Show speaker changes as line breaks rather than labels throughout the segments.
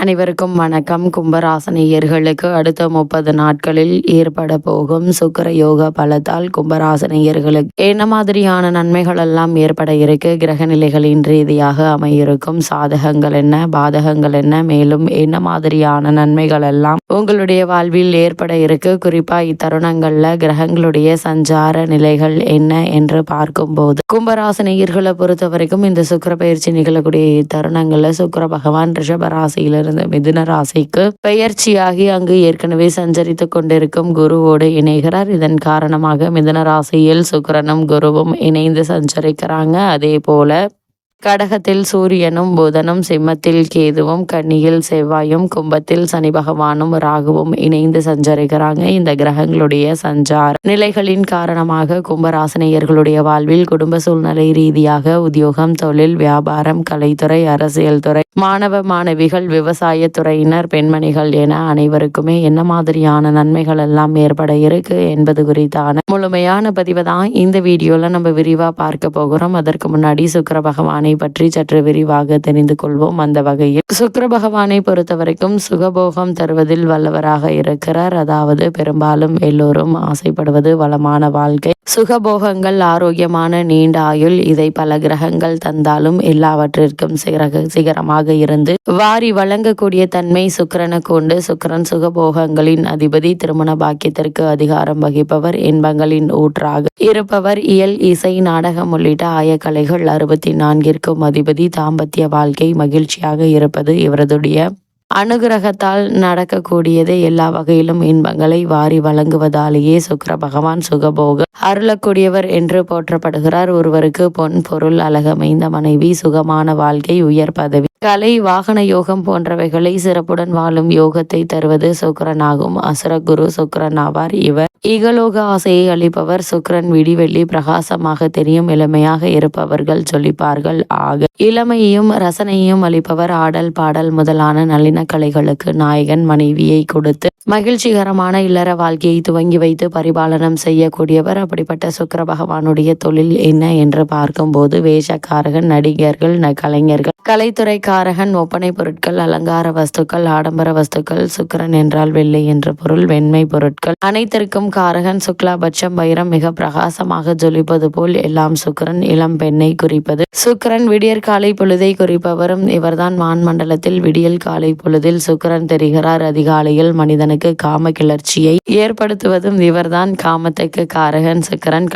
அனைவருக்கும் வணக்கம். கும்பராசனியர்களுக்கு அடுத்த முப்பது நாட்களில் ஏற்பட போகும் சுக்கர யோக பலத்தால் கும்பராசனியர்களுக்கு என்ன மாதிரியான நன்மைகள் எல்லாம் ஏற்பட இருக்கு? கிரக நிலைகளின் ரீதியாக அமையிருக்கும். சாதகங்கள் என்ன? பாதகங்கள் என்ன? மேலும் என்ன மாதிரியான நன்மைகள் எல்லாம் உங்களுடைய வாழ்வில் ஏற்பட இருக்கு? குறிப்பா இத்தருணங்கள்ல கிரகங்களுடைய சஞ்சார நிலைகள் என்ன என்று பார்க்கும்போது கும்பராசனியர்களை பொறுத்த வரைக்கும் இந்த சுக்கர பயிற்சி நிகழக்கூடிய இத்தருணங்கள்ல சுக்கர பகவான் ரிஷபராசியிலிருந்து இருந்த மிதுன ராசிக்கு பெயர்ச்சியாகி அங்கு ஏற்கனவே சஞ்சரித்து கொண்டிருக்கும் குருவோடு இணைகிறார். இதன் காரணமாக மிதுன ராசியில் சுக்கிரனும் குருவும் இணைந்து சஞ்சரிக்கிறாங்க. அதே போல கடகத்தில் சூரியனும் புதனும் சிம்மத்தில் கேதுவும் கன்னியில் செவ்வாயும் கும்பத்தில் சனி பகவானும் ராகுவும் இணைந்து சஞ்சரிக்கிறாங்க. இந்த கிரகங்களுடைய சஞ்சார நிலைகளின் காரணமாக கும்பராசினியர்களுடைய வாழ்வில் குடும்ப சூழ்நிலை ரீதியாக உத்தியோகம் தொழில் வியாபாரம் கலைத்துறை அரசியல் துறை மாணவ மாணவிகள் விவசாய துறையினர் பெண்மணிகள் என அனைவருக்குமே என்ன மாதிரியான நன்மைகள் எல்லாம் ஏற்பட இருக்கு என்பது குறித்தான முழுமையான பதிவு தான் இந்த வீடியோல நம்ம விரிவா பார்க்க போகிறோம். அதற்கு முன்னாடி சுக்கர பகவான் பற்றி சற்று விரிவாக தெரிந்து கொள்வோம். அந்த வகையில் சுக்கர பகவானை பொறுத்த வரைக்கும் சுகபோகம் தருவதில் வல்லவராக இருக்கிறார். அதாவது பெரும்பாலும் எல்லோரும் ஆசைப்படுவது வளமான வாழ்க்கை. சுகபோகங்கள் ஆரோக்கியமான நீண்ட ஆயுள். இதை பல கிரகங்கள் தந்தாலும் எல்லாவற்றிற்கும் சிகரக சிகரமாக இருந்து வாரி வழங்கக்கூடிய தன்மை சுக்கிரனுக்கு உண்டு. சுக்கிரன் சுகபோகங்களின் அதிபதி திருமண பாக்கியத்திற்கு அதிகாரம் வகிப்பவர் இன்பங்களின் ஊற்றாக இருப்பவர் இயல் இசை நாடகம் உள்ளிட்ட ஆயக்கலைகள் அறுபத்தி இருக்கும் அதிபதி தாம்பத்திய வாழ்க்கை மகிழ்ச்சியாக இருப்பது இவரதுடைய அனுகிரகத்தால் நடக்கக்கூடியது எல்லா வகையிலும் இன்பங்களை வாரி வழங்குவதாலேயே சுக்கர பகவான் சுகபோக அருளக்கூடியவர் என்று போற்றப்படுகிறார். ஒருவருக்கு பொன் பொருள் அழகமைந்த மனைவி சுகமான வாழ்க்கை உயர் பதவி கலை வாகன யோகம் போன்றவைகளை சிறப்புடன் வாழும் யோகத்தை தருவது சுக்கிரனாகும். அசுரகுரு சுக்கரன் ஆவார். இவர் இகலோக ஆசையை அளிப்பவர். சுக்கிரன் விடிவெள்ளி பிரகாசமாக தெரியும் இளமையாக இருப்பவர்கள் சொல்லிப்பார்கள். ஆக இளமையையும் ரசனையையும் அளிப்பவர். ஆடல் பாடல் முதலான நளின கலைகளுக்கு நாயகன் மனைவியை கொடுத்து மகிழ்ச்சிகரமான இல்லற வாழ்க்கையை துவங்கி வைத்து பரிபாலனம் செய்யக்கூடியவர். அப்படிப்பட்ட சுக்கர பகவானுடைய தொழில் என்ன என்று பார்க்கும்போது வேஷக்காரகன் நடிகர்கள் கலைஞர்கள் கலைத்துறைக்காரகன் ஒப்பனை பொருட்கள் அலங்கார வஸ்துக்கள் ஆடம்பர வஸ்துக்கள் சுக்கிரன் என்றால் வெள்ளை என்ற பொருள் வெண்மை பொருட்கள். அனைத்திற்கும் காரகன் சுக்லாபட்சம் வைரம் மிக பிரகாசமாக ஜொலிப்பது போல் எல்லாம் சுக்கிரன் இளம் பெண்ணை குறிப்பது. சுக்கிரன் விடியற் காலை பொழுதை குறிப்பவரும் இவர்தான் வான் மண்டலத்தில் விடியல் காலை பொழுதில் சுக்கிரன் தெரிகிறார். அதிகாலையில் மனிதனுக்கு காம கிளர்ச்சியை ஏற்படுத்துவதும் இவர்தான் காமத்துக்கு காரகன் சுக்கிரன்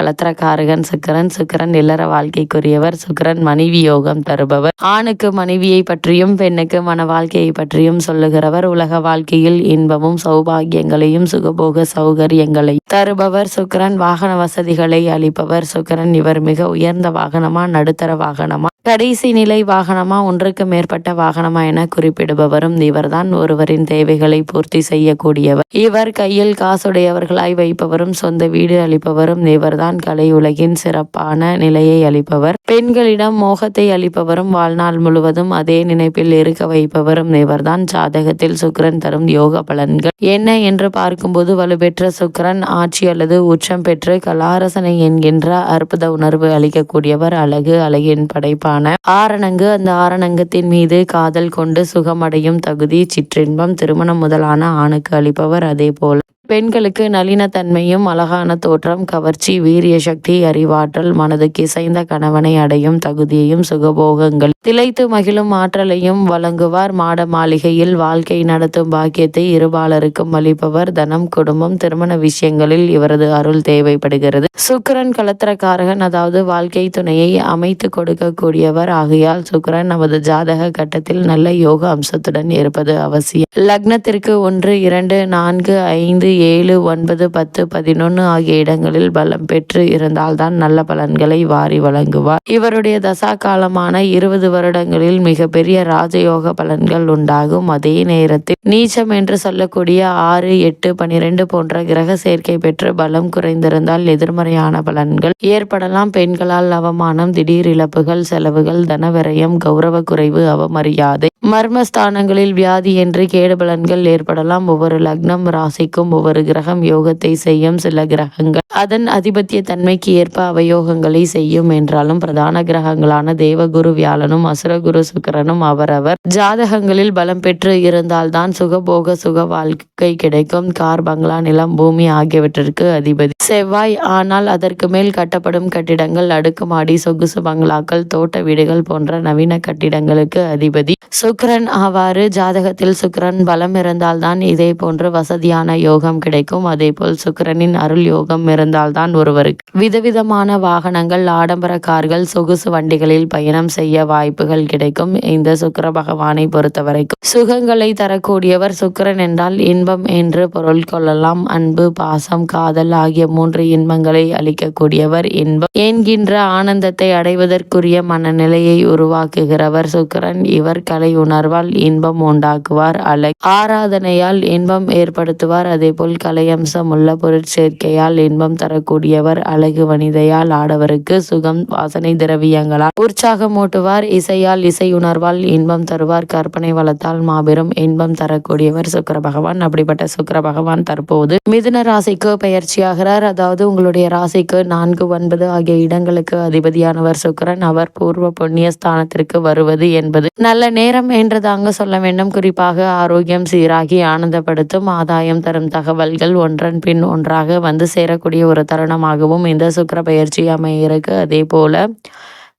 காரகன் சுக்கிரன் சுக்கிரன் இல்லற வாழ்க்கைக்குரியவர் சுக்கிரன் மனைவி யோகம் தருபவர். ஆணுக்கு மனைவியை பற்றியும் பெண்ணுக்கு மன வாழ்க்கையை பற்றியும் சொல்லுகிறவர் உலக வாழ்க்கையில் இன்பமும் சௌபாகியங்களையும் சுகபோக சௌகரியங்களை தருபவர். சுக்கரன் வாகன வசதிகளை அளிப்பவர். சுக்கரன் இவர் மிக உயர்ந்த வாகனமா நடுத்தர வாகனமா கடைசி நிலை வாகனமா ஒன்றுக்கு மேற்பட்ட வாகனமா என குறிப்பிடுபவரும் இவர்தான் ஒருவரின் தேவைகளை பூர்த்தி செய்யக்கூடியவர். இவர் கையில் காசுடையவர்களாய் வைப்பவரும் சொந்த வீடு அளிப்பவரும் இவர்தான் கலை உலகின் சிறப்பான நிலையை அளிப்பவர். பெண்களிடம் மோகத்தை அளிப்பவரும் வாழ்நாள் முழுவதும் அதே நினைப்பில் இருக்க வைப்பவரும் இவர்தான் ஜாதகத்தில் சுக்கரன் தரும் யோக பலன்கள். என்ன என்று பார்க்கும்போது வலுப்பெற்ற சுக்கரன் ஆட்சி அல்லது உச்சம் பெற்று கலாரசனை என்கின்ற அற்புத உணர்வு அளிக்கக்கூடியவர். அழகு அழகின் படைப்பான ஆரணங்கு அந்த ஆரணங்கத்தின் மீது காதல் கொண்டு சுகமடையும் தகுதி சிற்றின்பம் திருமணம் முதலான ஆணுக்கு அளிப்பவர். அதே போல பெண்களுக்கு நளினத்தன்மையும் அழகான தோற்றம் கவர்ச்சி வீரிய சக்தி அறிவாற்றல் மனதுக்கு இசைந்த கணவனை அடையும் தகுதியையும் சுகபோகங்கள். திளைத்து மகிழும் ஆற்றலையும் வழங்குவார் மாட மாளிகையில். வாழ்க்கை நடத்தும் பாக்கியத்தை இருபாலருக்கும் அளிப்பவர். தனம் குடும்பம் திருமண விஷயங்களில் இவரது அருள் தேவைப்படுகிறது. சுக்கரன் கலத்திரக்காரகன் அதாவது வாழ்க்கை துணையை அமைத்து கொடுக்கக்கூடியவர் ஆகையால் சுக்கிரன் நமது ஜாதக கட்டத்தில் நல்ல யோக அம்சத்துடன் இருப்பது அவசியம். லக்னத்திற்கு ஒன்று இரண்டு நான்கு ஐந்து ஏழு ஒன்பது பத்து பதினொன்று ஆகிய இடங்களில் பலம் பெற்று இருந்தால்தான் நல்ல பலன்களை வாரி வழங்குவார். இவருடைய தசா காலமான இருபது வருடங்களில் மிகப்பெரிய ராஜயோக பலன்கள் உண்டாகும். அதே நேரத்தில் நீச்சம் என்று சொல்லக்கூடிய ஆறு எட்டு பனிரெண்டு போன்ற கிரக சேர்க்கை பெற்று பலம் குறைந்திருந்தால் எதிர்மறையான பலன்கள் ஏற்படலாம். பெண்களால் அவமானம் திடீர் இழப்புகள் செலவுகள் தனவிரயம் கௌரவ குறைவு அவமரியாதை மர்மஸ்தானங்களில் வியாதி என்று கேடுபலன்கள் ஏற்படலாம். ஒவ்வொரு லக்னம் ராசிக்கும் ஒவ்வொரு கிரகம் யோகத்தை செய்யும். சில கிரகங்கள் அதன் அதிபத்திய தன்மைக்கு ஏற்ப அவயோகங்களை செய்யும் என்றாலும் பிரதான கிரகங்களான தேவகுரு வியாழனும் அசுரகுரு சுக்கரனும் அவரவர் ஜாதகங்களில் பலம் பெற்று இருந்தால்தான் சுகபோக சுக வாழ்க்கை கிடைக்கும். கார் பங்களா நிலம் பூமி ஆகியவற்றிற்கு அதிபதி செவ்வாய். ஆனால் அதற்கு மேல் கட்டப்படும் கட்டிடங்கள் அடுக்குமாடி சொகுசு பங்களாக்கள் தோட்ட வீடுகள் போன்ற நவீன கட்டிடங்களுக்கு அதிபதி சுக்கரன் ஆவாறு. ஜாதகத்தில் சுக்கரன் பலம் இருந்தால்தான் இதே போன்று வசதியான யோகம் கிடைக்கும். அதேபோல் சுக்கரனின் அருள் யோகம் இருந்தால்தான் ஒருவருக்கு. விதவிதமான வாகனங்கள் ஆடம்பர கார்கள் சொகுசு வண்டிகளில் பயணம் செய்ய வாய்ப்புகள் கிடைக்கும். இந்த சுக்கிர பகவானை பொறுத்தவரைக்கும். சுகங்களை தரக்கூடியவர் சுக்கிரன் என்றால் இன்பம் என்று பொருள் கொள்ளலாம். அன்பு பாசம் காதல் ஆகிய மூன்று இன்பங்களை அளிக்கக்கூடியவர் இன்பம். என்கின்ற ஆனந்தத்தை அடைவதற்குரிய மனநிலையை உருவாக்குகிறவர் சுக்கிரன். இவர் கலை உணர்வால் இன்பம் உண்டாக்குவார். அலை ஆராதனையால் இன்பம் ஏற்படுத்துவார். அதேபோல் கலையம்சம் உள்ள பொருட்சேர்க்கையால் இன்பம் தரக்கூடியவர். அழகு வனிதையால் ஆடவருக்கு சுகம் வாசனை திரவியங்களால் உற்சாகமூட்டுவார் இசையால் இசை உணர்வால் இன்பம் தருவார். கற்பனை வளத்தால் மாபெரும் இன்பம் தரக்கூடியவர் சுக்கர பகவான். அப்படிப்பட்ட சுக்கர பகவான் தற்போது மிதுன ராசிக்கு பயிற்சியாகிறார் அதாவது உங்களுடைய ராசிக்கு நான்கு ஒன்பது ஆகிய இடங்களுக்கு அதிபதியானவர் சுக்கரன். அவர் பூர்வ புண்ணிய ஸ்தானத்திற்கு வருவது என்பது நல்ல நேரம் என்று தாங்க சொல்ல வேண்டும். குறிப்பாக ஆரோக்கியம் சீராகி ஆனந்தப்படுத்தும் ஆதாயம் தரும் தகவல்கள் ஒன்றன் பின் ஒன்றாக வந்து சேரக்கூடிய ஒரு தருணமாகவும் இந்த சுக்கிர பயிற்சி அமையிருக்கு அதே போல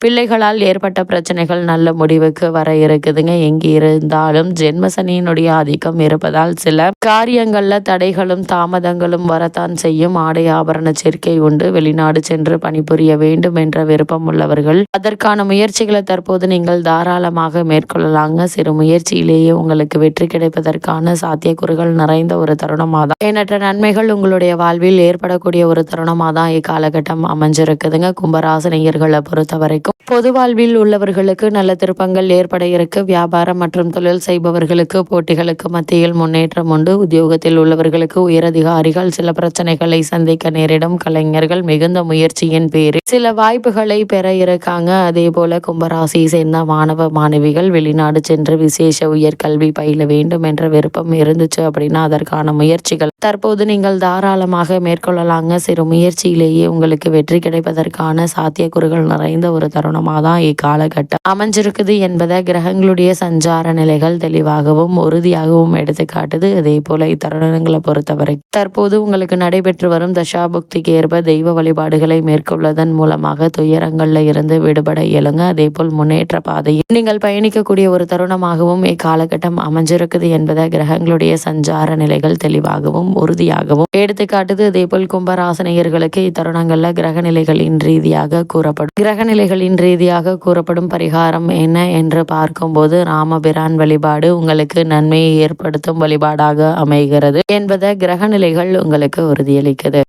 பிள்ளைகளால் ஏற்பட்ட பிரச்சனைகள் நல்ல முடிவுக்கு வர இருக்குதுங்க. எங்கே இருந்தாலும் ஜென்மசனியினுடைய ஆதிக்கம் இருப்பதால் சில காரியங்கள்ல தடைகளும் தாமதங்களும் வரத்தான் செய்யும். ஆடை ஆபரண சேர்க்கை உண்டு. வெளிநாடு சென்று பணிபுரிய வேண்டும் என்ற விருப்பம் உள்ளவர்கள் அதற்கான முயற்சிகளை தற்போது நீங்கள் தாராளமாக மேற்கொள்ளலாங்க. சிறு முயற்சியிலேயே உங்களுக்கு வெற்றி கிடைப்பதற்கான சாத்தியக்கூறுகள் நிறைந்த ஒரு தருணமாக தான் எண்ணற்ற நன்மைகள் உங்களுடைய வாழ்வில் ஏற்படக்கூடிய ஒரு தருணமாக தான் இக்காலகட்டம் அமைஞ்சிருக்குதுங்க. கும்பராசனையர்களை பொறுத்த வரைக்கும் பொது வாழ்வில் உள்ளவர்களுக்கு நல்ல திருப்பங்கள் ஏற்பட இருக்கு. வியாபாரம் மற்றும் தொழில் செய்பவர்களுக்கு போட்டிகளுக்கு மத்தியில் முன்னேற்றம் உண்டு. உத்தியோகத்தில் உள்ளவர்களுக்கு உயரதிகாரிகள் சில பிரச்சனைகளை சந்திக்க நேரிடும். கலைஞர்கள் மிகுந்த முயற்சியின் பேரில் சில வாய்ப்புகளை பெற இருக்காங்க. அதே போல கும்பராசியை சேர்ந்த மாணவ மாணவிகள் வெளிநாடு சென்று விசேஷ உயர்கல்வி பயில வேண்டும் என்ற விருப்பம் இருந்துச்சு அப்படின்னா அதற்கான முயற்சிகள் தற்போது நீங்கள் தாராளமாக மேற்கொள்ளலாங்க. சிறு முயற்சியிலேயே உங்களுக்கு வெற்றி கிடைப்பதற்கான சாத்தியக்கூறுகள் நிறைந்த ஒரு தருணமாக தான் இக்காலகட்டம் அமைஞ்சிருக்குது என்பதை கிரகங்களுடைய சஞ்சார நிலைகள் தெளிவாகவும் உறுதியாகவும் எடுத்து காட்டுது. அதே போல இத்தருணங்களை பொறுத்தவரை தற்போது உங்களுக்கு நடைபெற்று வரும் தசாபுக்திக்கு ஏற்ப தெய்வ வழிபாடுகளை மேற்கொள்வதன் மூலமாக துயரங்கள்ல இருந்து விடுபட இயலுங்க. அதே போல் முன்னேற்ற பாதையில் நீங்கள் பயணிக்கக்கூடிய ஒரு தருணமாகவும் இக்காலகட்டம் அமைஞ்சிருக்குது என்பதை கிரகங்களுடைய சஞ்சார நிலைகள் தெளிவாகவும் உறுதியாகவும் எடுத்து காட்டுது. அதே போல் கும்பராசனையர்களுக்கு இத்தருணங்கள்ல கிரக நிலைகளின் ரீதியாக கூறப்படும். கிரக நிலைகளின் ரீதியாக கூறப்படும் பரிகாரம் என்ன என்று பார்க்கும்போது ராமபிரான் வழிபாடு உங்களுக்கு நன்மையை ஏற்படுத்தும் வழிபாடாக அமைகிறது என்பதை கிரக நிலைகள் உங்களுக்கு உறுதியளிக்குது.